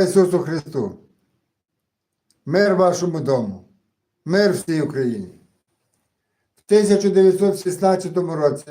Ісусу Христу! Мир вашому дому, мир всій Україні. В 1916 році,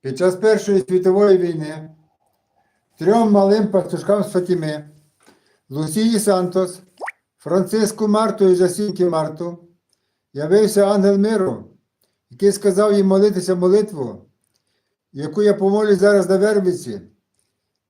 під час Першої світової війни, трьом малим пастушкам з Фатіми, Лусії Сантос, Франциску Марту і Жасінті Марту, явився ангел миру, який сказав їм молитися молитву, яку я помолю зараз на Вербиці,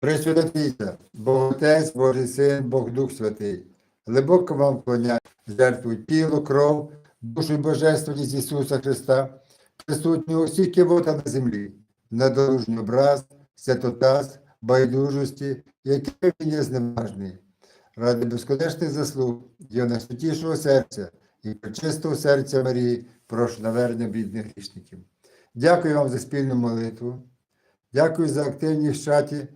Пресвятися, Бог Отець, Божий Син, Бог Дух Святий, глибоко вам вклоняю жертву тіло, кров, душу і божественність Ісуса Христа, присутні усі кивота на землі, недоружній образ, святотаз, байдужості, які він є зневажний. Ради безконечних заслуг Його найсвятішого серця і пречистого серця Марії, прошу навернення бідних грішників. Дякую вам за спільну молитву. Дякую за активність в чаті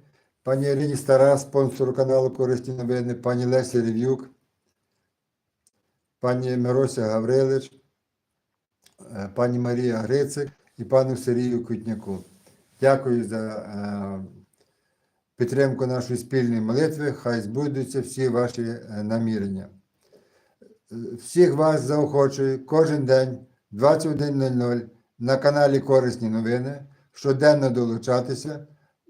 пані Ірині Стара, спонсору каналу Корисні новини, пані Лесі Рев'юк, пані Мирося Гаврилич, е, пані Марія Грицик і пану Сергію Кутняку. Дякую за е, підтримку нашої спільної молитви. Хай збудуться всі ваші е, намірення. Всіх вас заохочую кожен день 21.00 на каналі Корисні новини щоденно долучатися